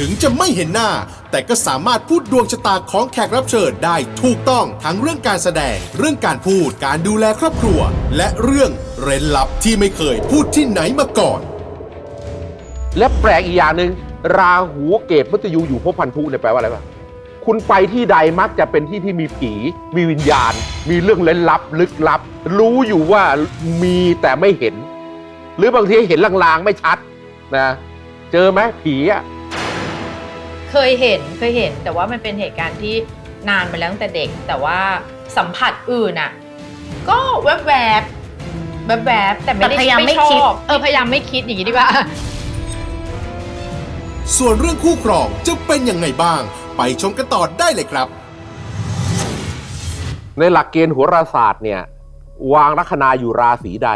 ถึงจะไม่เห็นหน้า แต่ก็สามารถพูดดวงชะตาของแขกรับเชิญได้ถูกต้องทั้งเรื่องการแสดง เรื่องการพูดการดูแลครอบครัว และเรื่องเร้นลับที่ไม่เคยพูดที่ไหนมาก่อน และแปลกอีกอย่างหนึ่งราหูเกตมุตยูอยู่ภพพันธุเนี่ยแปลว่าอะไรวะคุณไปที่ใดมักจะเป็นที่ที่มีผี มีวิญญาณ มีเรื่องเล่นลับ ลึกลับ รู้อยู่ว่ามีแต่ไม่เห็น หรือบางทีเห็นลางๆไม่ชัดนะ เจอไหมผีอะ เคยเห็นเคยเห็น แต่ว่ามันเป็นเหตุการณ์ที่นานมาแล้วตั้งแต่เด็ก แต่ว่าสัมผัสอื่นอะ ก็แวบๆแวบแวบๆแต่ไม่ได้แต่พยายามไม่ชอบคิดเออพยายามไม่คิดอย่างนี้ดีกว่า ส่วนเรื่องคู่ครองจะเป็นยังไงบ้าง ไปชมกันต่อได้เลยครับ ในหลักเกณฑ์โหราศาสตร์เนี่ย วางลัคนาอยู่ราศีใด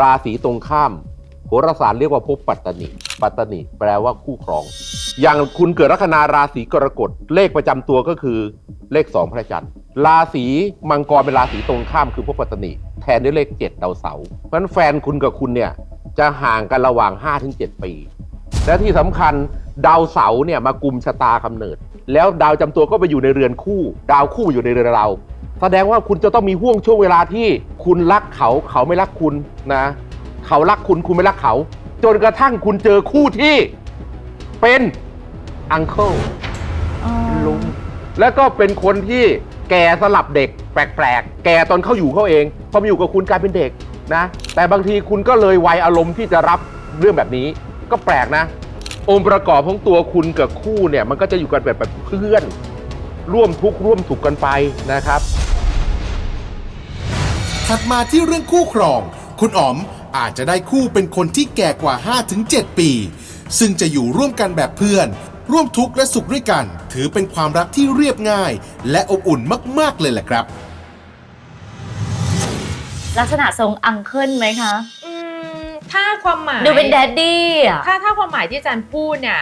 ราศีตรงข้าม โหราศาสตร์เรียกว่าภพปัตตนิปัตตนิแปลว่าคู่ครอง อย่างคุณเกิดลัคนาราศีกรกฎเลขประจำตัวก็คือเลขสองพระจันทร์ราศีมังกรเป็นราศีตรงข้ามคือภพปัตตนิแทนด้วยเลขเจ็ดดาวเสาร์เพราะฉะนั้นแฟนคุณกับคุณเนี่ยจะห่างกันระหว่าง 5-7 ปี และที่สำคัญดาวเสาร์เนี่ยมากุมชะตากำเนิด แล้วดาวจำตัวก็ไปอยู่ในเรือนคู่ ดาวคู่อยู่ในเรือนเรา แสดงว่าคุณจะต้องมีห่วงช่วงเวลาที่คุณรักเขาเขาไม่รักคุณนะ เขารักคุณคุณไม่รักเขา จนกระทั่งคุณเจอคู่ที่เป็นอังเคิลลุงแล้วก็เป็นคนที่แก่สลับเด็กแปลกๆ แก่ตอนเขาอยู่เขาเอง พอมาอยู่กับคุณกลายเป็นเด็กนะ แต่บางทีคุณก็เลยวัยอารมณ์ที่จะรับเรื่องแบบนี้ ก็แปลกนะ องค์ประกอบของตัวคุณกับคู่เนี่ย มันก็จะอยู่กันแบบแบบเพื่อน ร่วมทุกข์ร่วมสุขกันไปนะครับ ถัดมาที่เรื่องคู่ครอง คุณอ๋อม อาจจะได้คู่เป็นคนที่แก่กว่า 5-7 ปี ซึ่งจะอยู่ร่วมกันแบบเพื่อน ร่วมทุกข์และสุขด้วยกัน ถือเป็นความรักที่เรียบง่าย และอบอุ่นมาก ๆ เลยแหละครับ ลักษณะทรงอังเคิลไหมคะ อืมถ้าความหมายดูเป็นแดดดี้อะ ถ้าถ้าความหมายที่อาจารย์พูดเนี่ย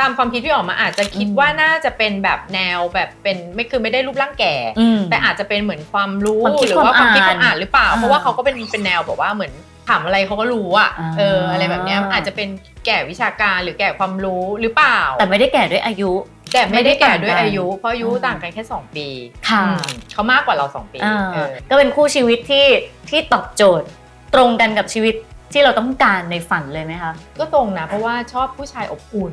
ตามความคิดที่ออกมาอาจจะคิดอืมว่าน่าจะเป็นแบบแนวแบบเป็นไม่คือไม่ได้รูปร่างแก่ อืม แต่อาจจะเป็นเหมือนความรู้ความคิดหรือว่าความคิดความมคาวอ่านอ่านหรือเปล่า อ่า เพราะว่าเขาก็เป็นเป็นแนวแบบว่าเหมือน ถามอะไรเขาก็รู้อะอ่า เอออะไรแบบเนี้ยอาจจะเป็นแก่วิชาการหรือแก่ความรู้หรือเปล่า แต่ไม่ได้แก่ด้วยอายุ แต่ไม่ได้แก่ด้วยไม่ได้ต่างกันอายุ เพราะอายุอืมต่างกันแค่ 2 ปีค่ะ อืมเขามากกว่าเรา 2 ปีอ่าเออ ก็เป็นคู่ชีวิตที่ที่ตอบโจทย์ตรงกันกับชีวิตที่เราต้องการในฝันเลยไหมคะก็ตรงนะ เพราะว่าชอบผู้ชายอบอุ่น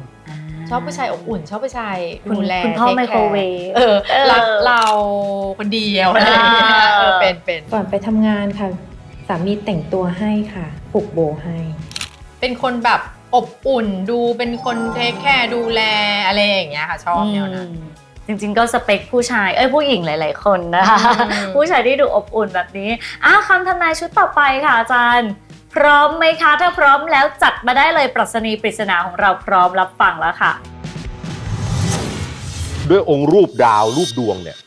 ชอบผู้ชายอบอุ่น ชอบผู้ชายคุณดูแล คุณพ่อ take ไมโคร care เวฟ เออเออรักเราคนเดียวอะไรอย่างเงี้ยอ่าเออเป็นเป็น ก่อนไปทำงานค่ะ สามีแต่งตัวให้ค่ะผูกโบให้ เป็นคนแบบอบอุ่นดูเป็นคนเทคแคร์ดูแลอะไรอย่างเงี้ยค่ะ ชอบแนวนั้นอืมจริงๆก็สเปคผู้ชาย เอ้ยผู้หญิงหลาย ๆ คนนะคะ อืม ผู้ชายที่ดูอบอุ่นแบบนี้อ้าวคำทำนายชุดต่อไปค่ะอาจารย์ พร้อมไหมคะ ถ้าพร้อมแล้วจัดมาได้เลยปรัชนีปริศนาของเราพร้อมรับฟังแล้วค่ะ ด้วยองค์รูปดาวรูปดวงเนี่ย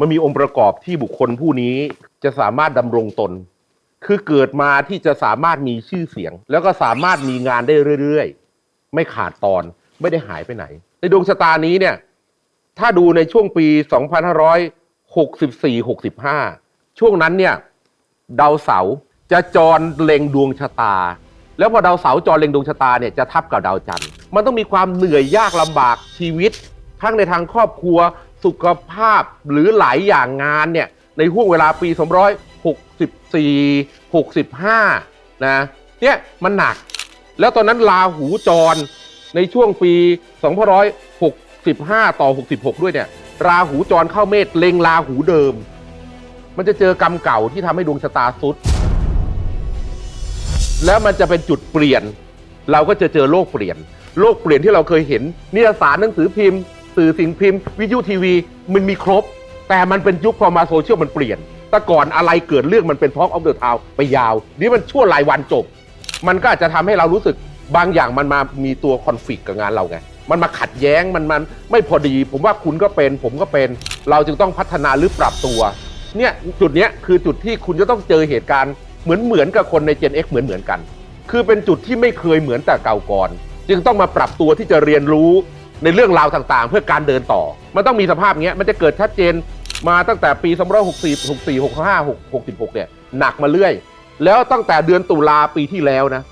มันมีองค์ประกอบที่บุคคลผู้นี้จะสามารถดำรงตน คือเกิดมาที่จะสามารถมีชื่อเสียง แล้วก็สามารถมีงานได้เรื่อยๆ ไม่ขาดตอนไม่ได้หายไปไหน ในดวงชะตานี้เนี่ยถ้าดูในช่วงปี 2564-65 ช่วงนั้นเนี่ยดาวเสาร์จะจรเล็งดวงชะตา แล้วพอดาวเสาร์จรเล็งดวงชะตาเนี่ยจะทับกับดาวจันทร์มันต้องมีความเหนื่อยยากลำบากชีวิต ทั้งในทางครอบครัวสุขภาพหรือหลายอย่างงานเนี่ยในห่วงเวลาปี 64 65นะเนี่ยมันหนัก แล้วตอนนั้นลาหูจรในช่วงปี2565 ต่อ 66 ด้วยเนี่ย ราหูจรเข้าเมษเล็งราหูเดิม มันจะเจอกรรมเก่าที่ทำให้ดวงชะตาสุด แล้วมันจะเป็นจุดเปลี่ยน เราก็จะเจอโลกเปลี่ยน โลกเปลี่ยนที่เราเคยเห็นนิตยสารหนังสือพิมพ์ สื่อสิ่งพิมพ์ วิทยุทีวี มันมีครบ แต่มันเป็นยุคพอมาโซเชียลมันเปลี่ยน แต่ก่อนอะไรเกิดเรื่องมันเป็นท็อกออฟเดอะทาวไปยาวนี่มันชั่วรายวันจบ มันก็อาจจะทำให้เรารู้สึกบางอย่างมันมามีตัวคอนฟ lict กับงานเราไงมันมาขัดแย้งมันมันไม่พอดี ผมว่าคุณก็เป็นผมก็เป็น เราจึงต้องพัฒนาหรือปรับตัวเนี่ยจุดเนี้ยคือจุดที่คุณจะต้องเจอเหตุการณ์เหมือนเหมือนกับคนใน Gen X เหมือนเหมือนกัน คือเป็นจุดที่ไม่เคยเหมือนแต่เก่าก่อน จึงต้องมาปรับตัวที่จะเรียนรู้ในเรื่องราวต่างๆ เพื่อการเดินต่อ มันต้องมีสภาพเงี้ยมันจะเกิดชัดเจน มาตั้งแต่ปี2564 64 65 66เนี่ยหนักมาเรื่อย แล้วตั้งแต่เดือนตุลาปีที่แล้วนะ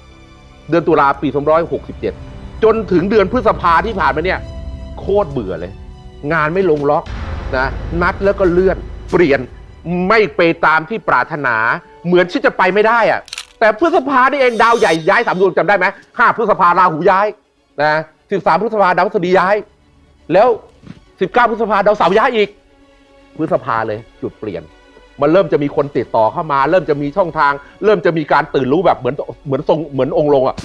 เดือนตุลาปี267 จนถึงเดือนพฤษภาที่ผ่านมาเนี่ย โคตรเบื่อเลย งานไม่ลงล็อกนะนัดแล้วก็เลื่อน เปลี่ยนไม่ไปตามที่ปรารถนา เหมือนที่จะไปไม่ได้อะแต่พฤษภานี่เองดาวใหญ่ย้ายสามดวงจำได้ไหมห้าพฤษภาราหูย้ายนะสิบสามพฤษภาดาวพฤษฎีย้าย แล้วสิบเก้าพฤษภาดาวเสาร์ย้ายอีก พฤษภาเลยจุดเปลี่ยน มันเริ่มจะมีคนติดต่อเข้ามา เริ่มจะมีช่องทาง เริ่มจะมีการตื่นรู้แบบเหมือนเหมือนทรงเหมือนองค์ลงอะ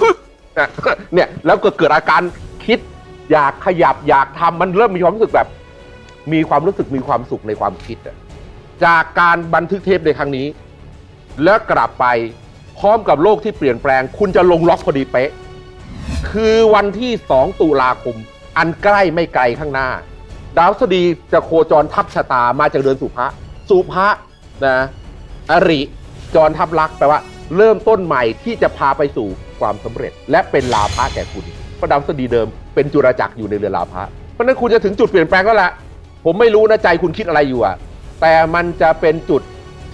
เนี่ยแล้วก็เกิดอาการคิดอยากขยับอยากทำมันเริ่มมีความรู้สึกแบบ มีความรู้สึกมีความสุขในความคิดอะจากการบันทึกเทปในครั้งนี้ แล้วกลับไปพร้อมกับโลกที่เปลี่ยนแปลง คุณจะลงล็อกพอดีเป๊ะ คือวันที่ 2 ตุลาคม อันใกล้ไม่ไกลข้างหน้า ดาวพฤษฎีจะโคจรทับชะตามาจากเดือนสุภะสุภะนะอริจรทับลักษ์แปลว่าเริ่มต้นใหม่ที่จะพาไปสู่ความสำเร็จ และเป็นลาภะแก่คุณเพราะดาวพฤษฎีเดิมเป็นจุรจักรอยู่ในเรือนลาภะเพราะนั้นคุณจะถึงจุดเปลี่ยนแปลงแล้วแหละผมไม่รู้นะใจคุณคิดอะไรอยู่อะแต่มันจะเป็นจุด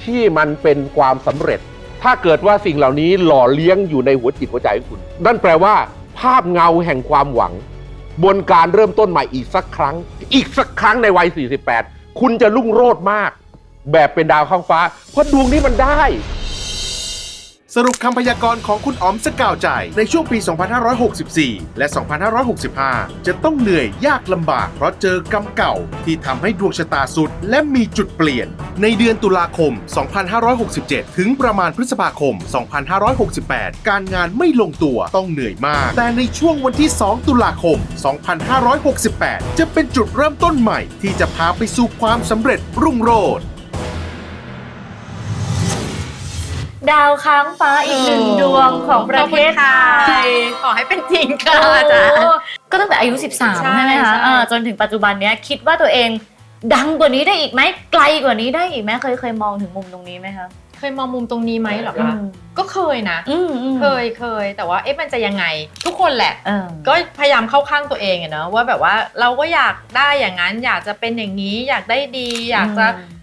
ที่มันเป็นความสำเร็จ ถ้าเกิดว่าสิ่งเหล่านี้หล่อเลี้ยงอยู่ในหัวจิตหัวใจของคุณ นั่นแปลว่า ภาพเงาแห่งความหวัง บนการเริ่มต้นใหม่อีกสักครั้ง อีกสักครั้งในวัย 48 คุณจะรุ่งโรจน์มาก แบบเป็นดาวข้างฟ้า เพราะดวงนี้มันได้ สรุปคำพยากรณ์ของคุณอ๋อมสกาวใจ ในช่วงปี 2564 และ 2565 จะต้องเหนื่อยยากลำบาก เพราะเจอกรรมเก่าที่ทำให้ดวงชะตาสุดและมีจุดเปลี่ยน ในเดือนตุลาคม 2567 ถึงประมาณพฤษภาคม 2568 การงานไม่ลงตัวต้องเหนื่อยมาก แต่ในช่วงวันที่ 2 ตุลาคม 2568 จะเป็นจุดเริ่มต้นใหม่ ที่จะพาไปสู่ความสำเร็จรุ่งโรจน์ ดาวค้างฟ้าอีกหนึ่งดวงของประเทศไทยขอให้เป็นจริงค่ะอาจารย์โอ้ก็ตั้งแต่อายุ 13 ใช่ใช่ไหมคะใช่เออจนถึงปัจจุบันเนี้ยคิดว่าตัวเองดังกว่านี้ได้อีกไหมไกลกว่านี้ได้อีกไหมเคยเคยมองถึงมุมตรงนี้ไหมคะเคยมองมุมตรงนี้ไหมเหรอคะอืมก็เคยนะอืมอืมเคยเคย แต่ว่าเอ๊ะมันจะยังไง ทุกคนแหละเออก็พยายามเข้าข้างตัวเออะเนอะว่าแบบว่าเราก็อยากได้อย่างนั้น อยากจะเป็นอย่างนี้ อยากได้ดี อยากจะเอ่อ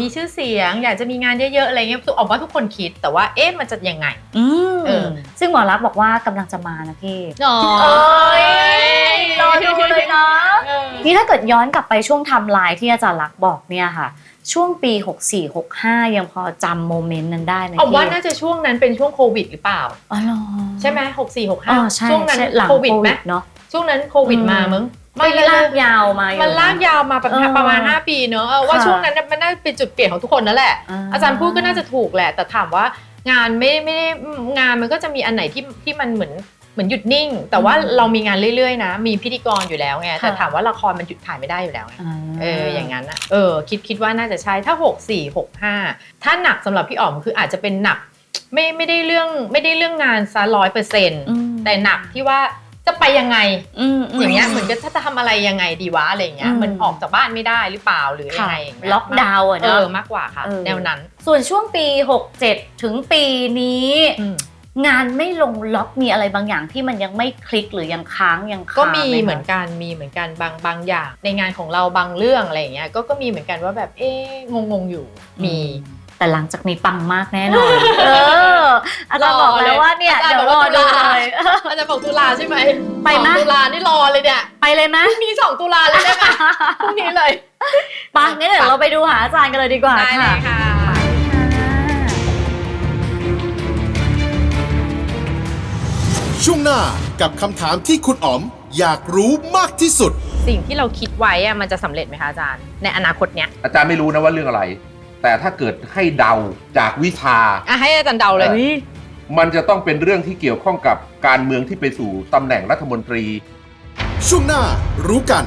มีชื่อเสียง อยากจะมีงานเยอะๆอะไรเงี้ยออกว่าทุกคนคิดแต่ว่าเอ๊ะมันจะยังไงอืมเออซึ่งหมอรักษณ์บอกว่ากำลังจะมานะพี่อ๋อเอ้ยรอดูเลยนะเออนี่ถ้าเกิดย้อนกลับไปช่วงไทำลายที่อาจารย์ลักษณ์บอกเนี่ยค่ะ ช่วงปี 64-65 ยังพอจำโมเมนต์นั้นได้ไหมเอาพี่ว่าน่าจะช่วงนั้นเป็นช่วงโควิดหรือเปล่าอ๋อเหรอใช่ไหมหกสี่หกอ๋ห้าอใช่ช่วงนั้นใช่หลังโควิดไหมเนาะช่วงนั้นโควิดมามึง ไม่ลากยาวมาอยู่ มันลากยาวมาแบบเออประมาณ 5 ปีเนอะเออว่าค่ะช่วงนั้นน่ะมันน่าเป็นจุดเปลี่ยนของทุกคนนั่นแหละอาจารย์พูดก็น่าจะถูกแหละ แต่ถามว่างานไม่ไม่ได้งานมันก็จะมีอันไหนที่ที่มันเหมือนเหมือนหยุดนิ่ง แต่ว่าเรามีงานเรื่อยๆ นะ มีพิธีกรอยู่แล้วไงแต่ถามว่าละครมันหยุดถ่ายไม่ได้อยู่แล้วไงาเอออย่างนั้นอะเออคิดคิดว่าน่าจะใช่ถ้า 6 4 6 5 ถ้าหนักสำหรับพี่อ๋อมคืออาจจะเป็นหนักไม่ไม่ได้เรื่องไม่ได้เรื่องงานซะร้อยเปอร์เซ็นต์อืม แต่หนักที่ว่า จะไปยังไงอืมอย่างเงี้ยเหมือนกับถ้าจะทำอะไรยังไงดีวะอะไรอย่างเงี้ยอืม มันออกจากบ้านไม่ได้หรือเปล่าหรือยังค่ะไงอย่างเงี้ยล็อกดาวน์อะเอเนาะ อมากกว่าค่ะ เออ แนวนั้นส่วนช่วงปี 67 ถึงปีนี้ อืม งานไม่ลงล็อกมีอะไรบางอย่างที่มันยังไม่คลิกหรือยังค้างยังคาก็มีไหคะเหมือนกันมีเหมือนกันบางบางอย่าง ในงานของเราบางเรื่องอะไรอย่างเงี้ยก็ก็มีเหมือนกันว่าแบบเอ๊ะงงงๆอยู่มี แต่หลังจากนี้ปังมากแน่นอน เออ อาจารย์บอกรอเลยแล้วว่าเนี่ยอาจารย์เดี๋ยวรอบอกดูว่าตุลา เลย อาจารย์บอกตุลาใช่ไหมไปไหมสองตุลานี่รอเลยเนี่ยไปเลยไหมพรุ่งนี้สองตุลาเลยได้ไหมพรุ่งนี้เลยไปงั้นเดี๋ยวเราไปดูหาอาจารย์กันเลยดีกว่าได้เลยค่ะ ช่วงหน้ากับคำถามที่คุณอ๋อมอยากรู้มากที่สุด สิ่งที่เราคิดไว้อะมันจะสำเร็จไหมคะอาจารย์ ในอนาคตเนี้ยอาจารย์ไม่รู้นะว่าเรื่องอะไร แต่ถ้าเกิดให้เดาจากวิชา อะให้อาจารย์เดาเลยมันจะต้องเป็นเรื่องที่เกี่ยวข้องกับการเมืองที่ไปสู่ตำแหน่งรัฐมนตรี ช่วงหน้ารู้กัน